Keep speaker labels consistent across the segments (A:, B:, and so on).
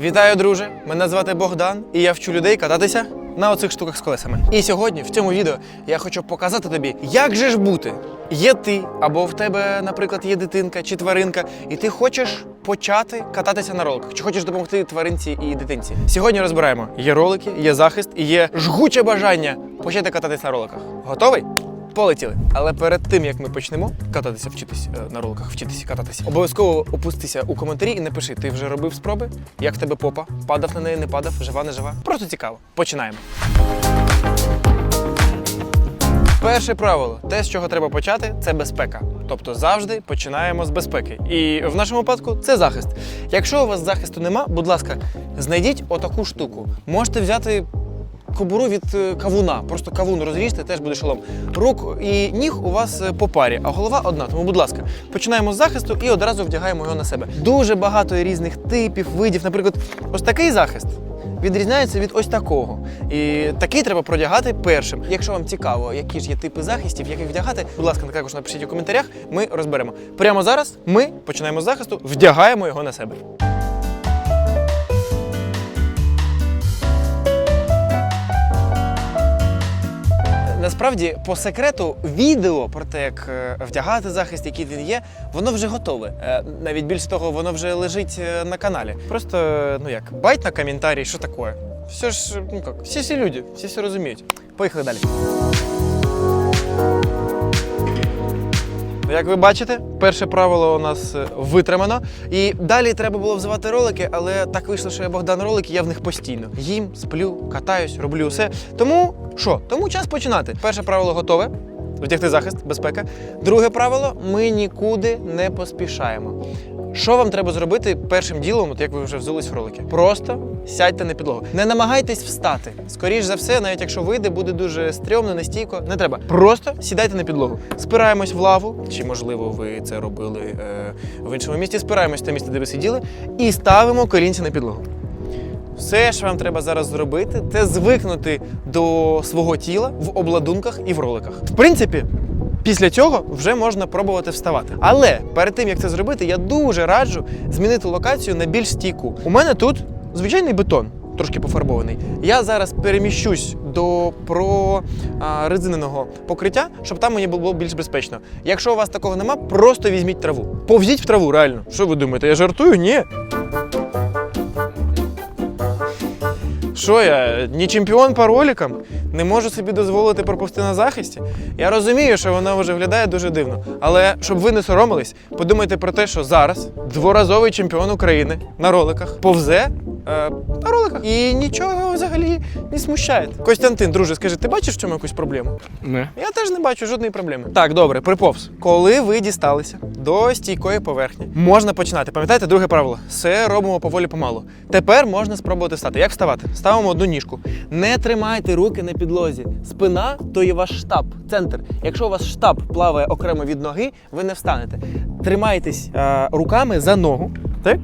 A: Вітаю, друже! Мене звати Богдан, і я вчу людей кататися на оцих штуках з колесами. І сьогодні в цьому відео я хочу показати тобі, як же ж бути. Є ти, або в тебе, наприклад, є дитинка чи тваринка, і ти хочеш почати кататися на роликах, чи хочеш допомогти тваринці і дитинці. Сьогодні розбираємо: є ролики, є захист і є жгуче бажання почати кататися на роликах. Готовий? Полетіли. Але перед тим як ми почнемо кататися, вчитись е, на роликах, вчитися кататися, обов'язково опустися у коментарі і напиши, ти вже робив спроби, як тебе попа, падав на неї, не падав, жива, не жива. Просто цікаво. Починаємо. Перше правило, те, з чого треба почати, це безпека. Тобто завжди починаємо з безпеки. І в нашому випадку це захист. Якщо у вас захисту нема, будь ласка, знайдіть отаку штуку. Можете взяти кобуру від е, кавуна. Просто кавун розріжте, теж буде шолом. Рук і ніг у вас е, по парі, а голова одна. Тому, будь ласка, починаємо з захисту і одразу вдягаємо його на себе. Дуже багато різних типів, видів. Наприклад, ось такий захист. Відрізняється від ось такого. І такий треба продягати першим. Якщо вам цікаво, які ж є типи захистів, як їх вдягати, будь ласка, також напишіть у коментарях, ми розберемо. Прямо зараз ми починаємо з захисту, вдягаємо його на себе. Насправді, по секрету, відео про те, як е, вдягати захист, який він є, воно вже готове. Е, Навіть більше того, воно вже лежить е, на каналі. Просто, ну як, байт на коментарі, що таке. Все ж, ну як, всі всі люди, всі все розуміють. Поїхали далі. Як ви бачите, перше правило у нас е, витримано. І далі треба було взивати ролики, але так вийшло, що я Богдан ролики, я в них постійно. Їм, сплю, катаюсь, роблю все. Тому що? Тому час починати. Перше правило готове. Вдягти захист, безпека. Друге правило ми нікуди не поспішаємо. Що вам треба зробити першим ділом, от як ви вже взулись в ролики? Просто сядьте на підлогу. Не намагайтесь встати. Скоріш за все, навіть якщо вийде, буде дуже стрьомно, нестійко. Не треба. Просто сідайте на підлогу. Спираємось в лаву, чи можливо ви це робили е, в іншому місті. Спираємось те місце, де ви сиділи, і ставимо колінці на підлогу. Все, що вам треба зараз зробити, це звикнути до свого тіла в обладунках і в роликах. В принципі, після цього вже можна пробувати вставати. Але перед тим як це зробити, я дуже раджу змінити локацію на більш стійку. У мене тут звичайний бетон. Трошки пофарбований. Я зараз переміщусь до прорезиненого покриття, щоб там мені було більш безпечно. Якщо у вас такого нема, просто візьміть траву. Повзіть в траву, реально. Що ви думаєте? Я жартую? Ні. Що я, не чемпіон по роликам? Не можу собі дозволити пропусти на захисті? Я розумію, що воно вже виглядає дуже дивно. Але щоб ви не соромились, подумайте про те, що зараз дворазовий чемпіон України на роликах повзе е, на роликах. І нічого взагалі не смущає. Костянтин, друже, скажи, ти бачиш в цьому якусь проблему?
B: Не.
A: Я теж не бачу жодної проблеми. Так, добре, приповз. Коли ви дісталися до стійкої поверхні, можна починати. Пам'ятаєте, друге правило. Все робимо поволі помалу. Тепер можна спробувати встати. Як вставати? Ставимо одну ніжку. Не тримайте руки на підлозі. Спина то є ваш штаб, центр. Якщо у вас штаб плаває окремо від ноги, ви не встанете. Тримайтесь е, руками за ногу. Так?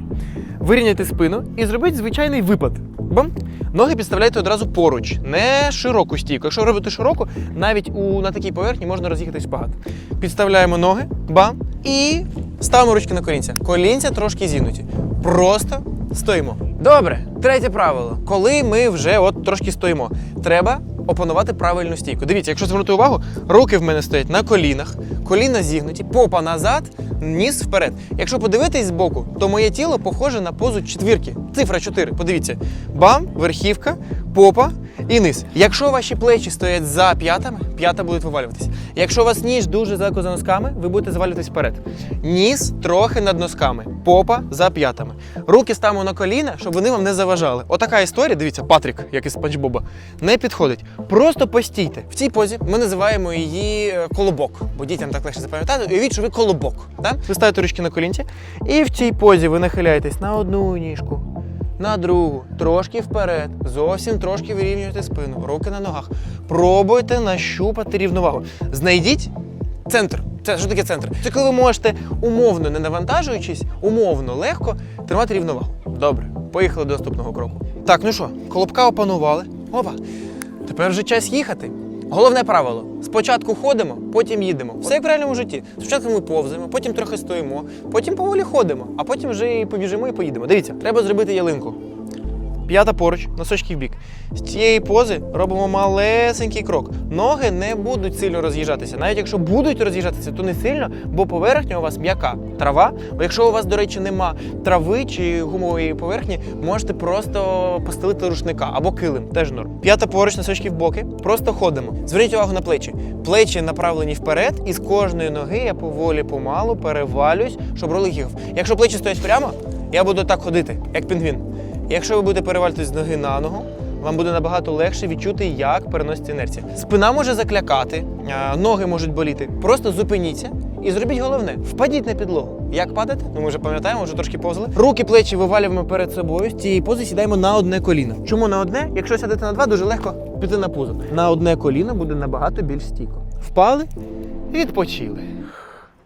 A: Вирівняйте спину і зробіть звичайний випад. Бам! Ноги підставляйте одразу поруч, не широку стійку. Якщо робити широку, навіть у, на такій поверхні можна роз'їхатись багато. Підставляємо ноги, бам, і ставимо ручки на колінця. Колінця трошки зігнуті. Просто стоїмо. Добре, третє правило. Коли ми вже от трошки стоїмо, треба опанувати правильну стійку. Дивіться, якщо звернути увагу, руки в мене стоять на колінах, коліна зігнуті, попа назад, ніс вперед. Якщо подивитись збоку, то моє тіло похоже на позу четвірки. Цифра 4. Подивіться. Бам, верхівка, попа і низ. Якщо ваші плечі стоять за п'ятами, п'ята будуть вивалюватись. Якщо у вас ніж дуже далеко за носками, ви будете завалюватись вперед. Ніс трохи над носками, попа за п'ятами. Руки ставимо на коліна, щоб вони вам не заважали. Отака історія, дивіться, Патрік, як із Спанч Боба, не підходить. Просто постійте. В цій позі ми називаємо її е, колобок, бо дітям так легше запам'ятати. Уявіть, що ви колобок. Да? Ви ставите ручки на колінці, і в цій позі ви нахиляєтесь на одну ніжку, на другу, трошки вперед, зовсім трошки вирівнюєте спину, руки на ногах. Пробуйте нащупати рівновагу. Знайдіть центр. Це що таке центр? Це коли ви можете умовно не навантажуючись, умовно легко тримати рівновагу. Добре, поїхали до наступного кроку. Так, ну що, колобка опанували. Опа. Тепер вже час їхати. Головне правило: спочатку ходимо, потім їдемо. Все як в реальному житті. Спочатку ми повзаємо, потім трохи стоїмо, потім поволі ходимо, а потім вже і побіжимо і поїдемо. Дивіться, треба зробити ялинку. П'ята поруч, носочки в бік. З цієї пози робимо малесенький крок. Ноги не будуть сильно роз'їжджатися. Навіть якщо будуть роз'їжджатися, то не сильно, бо поверхня у вас м'яка. Трава. Бо якщо у вас, до речі, нема трави чи гумової поверхні, можете просто постелити рушника або килим, теж норм. П'ята поруч, носочки в боки. Просто ходимо. Зверніть увагу на плечі. Плечі направлені вперед, і з кожної ноги я поволі помалу перевалююсь, щоб ролик їхав. Якщо плечі стоять прямо, я буду так ходити, як пінгвін. Якщо ви будете перевалюватись з ноги на ногу, вам буде набагато легше відчути, як переноситься інерція. Спина може заклякати, ноги можуть боліти. Просто зупиніться і зробіть головне: впадіть на підлогу. Як падати? Ну ми вже пам'ятаємо, вже трошки повзали. Руки, плечі вивалюємо перед собою. З цієї пози сідаємо на одне коліно. Чому на одне? Якщо сядете на два, дуже легко піти на пузо. На одне коліно буде набагато більш стійко. Впали, відпочили.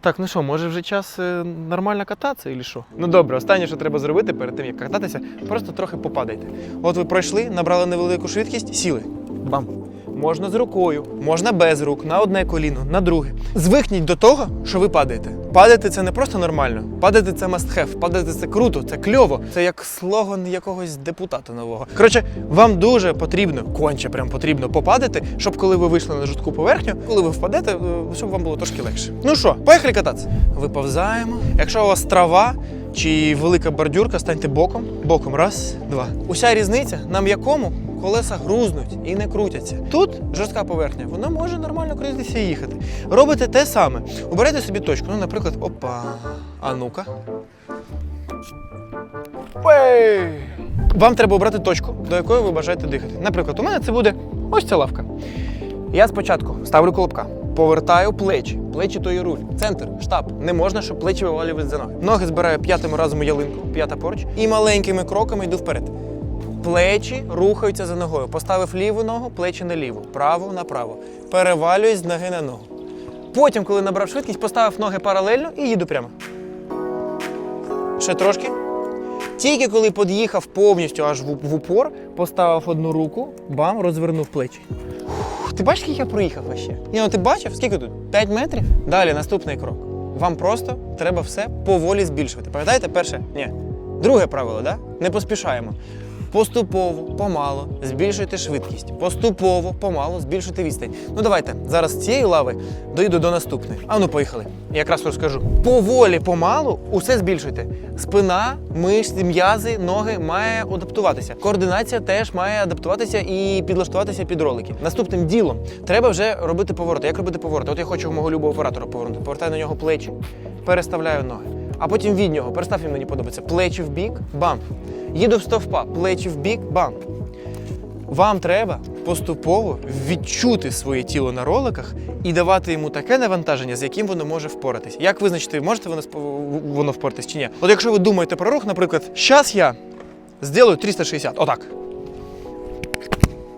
A: Так, ну що, може вже час е, нормально кататися, і що? Ну добре, останнє, що треба зробити перед тим, як кататися, просто трохи попадайте. От ви пройшли, набрали невелику швидкість, сіли. Бам. Можна з рукою, можна без рук, на одне коліно, на друге. Звикніть до того, що ви падаєте. Падати це не просто нормально. Падати це must have. Падати це круто, це кльово. Це як слоган якогось депутата нового. Коротше, вам дуже потрібно, конче прям потрібно попадати, щоб коли ви вийшли на жорстку поверхню, коли ви впадете, е, щоб вам було трошки легше. Ну що, поїхали кататися. Виповзаємо. Якщо у вас трава чи велика бордюрка, станьте боком. Боком. Раз, два. Уся різниця на м'якому колеса грузнуть і не крутяться. Тут жорстка поверхня, вона може нормально крутитися і їхати. Робите те саме. Оберете собі точку. Ну, наприклад, опа. А ну-ка. Вам треба обрати точку, до якої ви бажаєте дихати. Наприклад, у мене це буде ось ця лавка. Я спочатку ставлю колобка, повертаю плечі. Плечі то і руль. Центр, штаб. Не можна, щоб плечі вивалювались за ноги. Ноги збираю п'ятим разом ялинку, п'ята поруч, і маленькими кроками йду вперед. Плечі рухаються за ногою. Поставив ліву ногу, плечі на ліву, праву направо. Перевалююсь з ноги на ногу. Потім, коли набрав швидкість, поставив ноги паралельно і їду прямо. Ще трошки. Тільки коли під'їхав повністю аж в упор, поставив одну руку, бам, розвернув плечі. Ух, Ти бачиш, скільки я проїхав вообще? Ні, ну ти бачив, скільки тут? 5 метрів? Далі наступний крок. Вам просто треба все поволі збільшувати. Пам'ятаєте, перше? Ні. Друге правило, да? Не поспішаємо. Поступово, помало збільшуйте швидкість. Поступово, помало збільшуйте відстань. Ну давайте зараз з цієї лави доїду до наступної. А ну поїхали. Якраз розкажу. Поволі, помалу усе збільшуйте. Спина, мишці, м'язи, ноги має адаптуватися. Координація теж має адаптуватися і підлаштуватися під ролики. Наступним ділом треба вже робити повороти. Як робити повороти? От я хочу мого любого оператора повернути. Повертаю на нього плечі, переставляю ноги. А потім від нього, перестав він мені подобається. Плечі в бік, бам. Їду в стовпа, плечі в бік, бам. Вам треба поступово відчути своє тіло на роликах і давати йому таке навантаження, з яким воно може впоратись. Як визначити, можете воно воно впоратись чи ні? От якщо ви думаєте про рух, наприклад, зараз я зроблю 360, отак.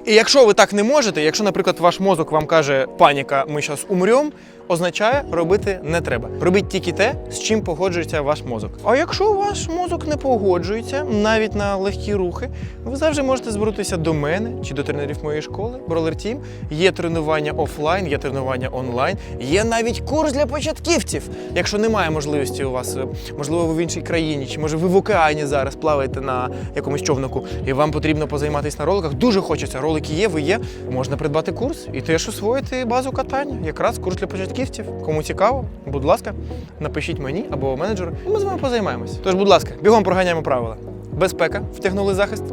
A: І якщо ви так не можете, якщо, наприклад, ваш мозок вам каже паніка, ми зараз умрем, означає робити не треба. Робіть тільки те, з чим погоджується ваш мозок. А якщо ваш мозок не погоджується навіть на легкі рухи, ви завжди можете звернутися до мене чи до тренерів моєї школи, Бролер Team. Є тренування офлайн, є тренування онлайн, є навіть курс для початківців. Якщо немає можливості у вас, е, можливо, ви в іншій країні, чи може ви в океані зараз плаваєте на якомусь човнику, і вам потрібно позайматися на роликах. Дуже хочеться. Ролики є, ви є. Можна придбати курс і теж освоїти базу катання. Якраз курс для початківців. Кому цікаво, будь ласка, напишіть мені або менеджеру, і ми з вами позаймаємось. Тож, будь ласка, бігом проганяємо правила. Безпека, втягнули захист,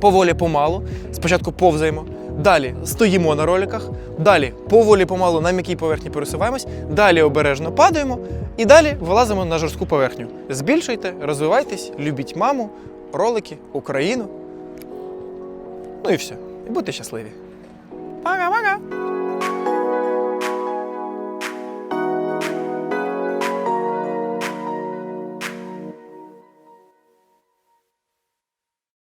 A: поволі помалу. Спочатку повзаємо. Далі стоїмо на роликах, далі поволі помалу на м'якій поверхні пересуваємось, далі обережно падаємо і далі вилазимо на жорстку поверхню. Збільшуйте, розвивайтесь, любіть маму, ролики, Україну. Ну і все. І будьте щасливі. Пока-пока!